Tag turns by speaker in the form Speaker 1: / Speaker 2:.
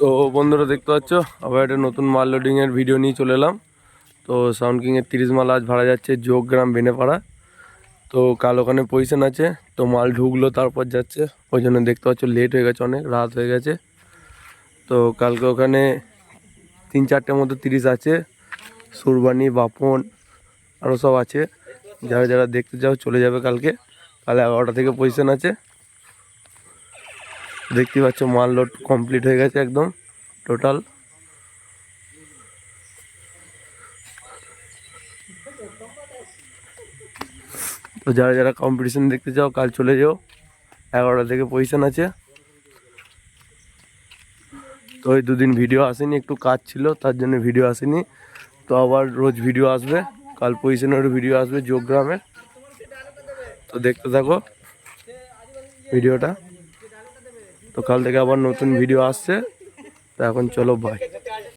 Speaker 1: তো বন্ধুরা দেখতে পাচ্ছ? আবার একটা নতুন মাল লোডিংয়ের ভিডিও নিয়ে চলে এলাম। তো সাউন্ড কিংয়ের তিরিশ মাল আজ ভাড়া যাচ্ছে যোগগ্রাম বেনেপাড়া তো কাল ওখানে পজিশন আছে। তো মাল ঢুকলো, তারপর যাচ্ছে। ওই জন্য দেখতে পাচ্ছ লেট হয়ে গেছে অনেক, রাত হয়ে গেছে। তো কালকে ওখানে তিন চারটের মতো তিরিশ আছে। সুরবানি, বাপন আরও সব আছে। যারা যারা দেখতে চাও, চলে যাবে কালকে। কাল এগারোটা থেকে পজিশন আছে। দেখতে পাচ্ছ, মাল লোড কমপ্লিট হয়ে গেছে একদম টোটাল তো যারা যারা কম্পিটিশন দেখতে চাও, কাল চলে যাও। এগারোটা থেকে পজিশন আছে। তো ওই দুদিন ভিডিও আসেনি, একটু কাজ ছিল, তার জন্য ভিডিও আসেনি। তো আবার রোজ ভিডিও আসবে, কাল পজিশনের ভিডিও আসবে যোগগ্রামের তো দেখতে থাকো ভিডিওটা তো কাল থেকে আবার নতুন ভিডিও আসছে। তো এখন চলো বাই